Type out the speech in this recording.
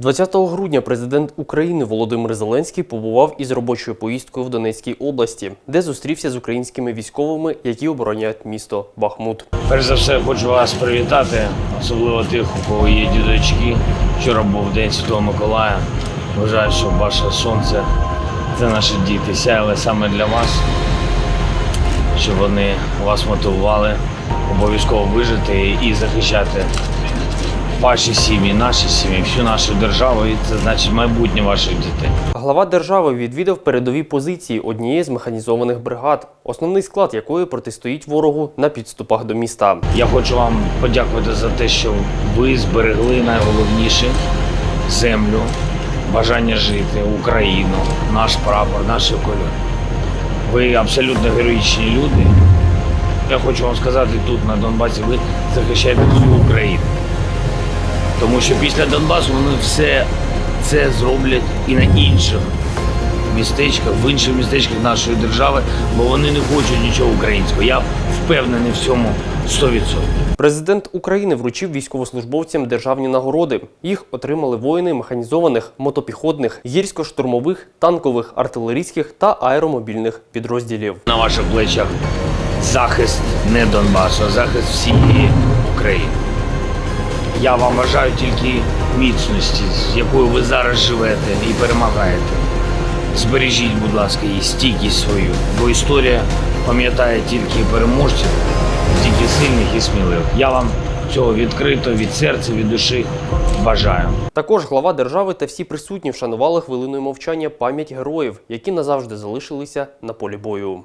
20 грудня президент України Володимир Зеленський побував із робочою поїздкою в Донецькій області, де зустрівся з українськими військовими, які обороняють місто Бахмут. Перш за все, хочу вас привітати, особливо тих, у кого є дідочки. Вчора був День Святого Миколая. Вважаю, що ваше сонце це наші діти. Сяяли саме для вас, щоб вони вас мотивували обов'язково вижити і захищати ваші сім'ї, наші сім'ї, всю нашу державу. І це значить майбутнє ваших дітей. Глава держави відвідав передові позиції однієї з механізованих бригад, основний склад якої протистоїть ворогу на підступах до міста. Я хочу вам подякувати за те, що ви зберегли найголовніше землю, бажання жити, Україну, наш прапор, наші кольори. Ви абсолютно героїчні люди. Я хочу вам сказати, тут на Донбасі ви захищаєте всю Україну. Тому що після Донбасу вони все це зроблять і на інших містечках, в інших містечках нашої держави, бо вони не хочуть нічого українського. Я впевнений в цьому 100%. Президент України вручив військовослужбовцям державні нагороди. Їх отримали воїни механізованих, мотопіхотних, гірсько-штурмових, танкових, артилерійських та аеромобільних підрозділів. На ваших плечах захист не Донбасу, а захист всієї України. Я вам бажаю тільки міцності, з якою ви зараз живете і перемагаєте. Збережіть, будь ласка, її стійкість свою, бо історія пам'ятає тільки переможців, тільки сильних і сміливих. Я вам цього відкрито від серця, від душі бажаю. Також глава держави та всі присутні вшанували хвилиною мовчання пам'ять героїв, які назавжди залишилися на полі бою.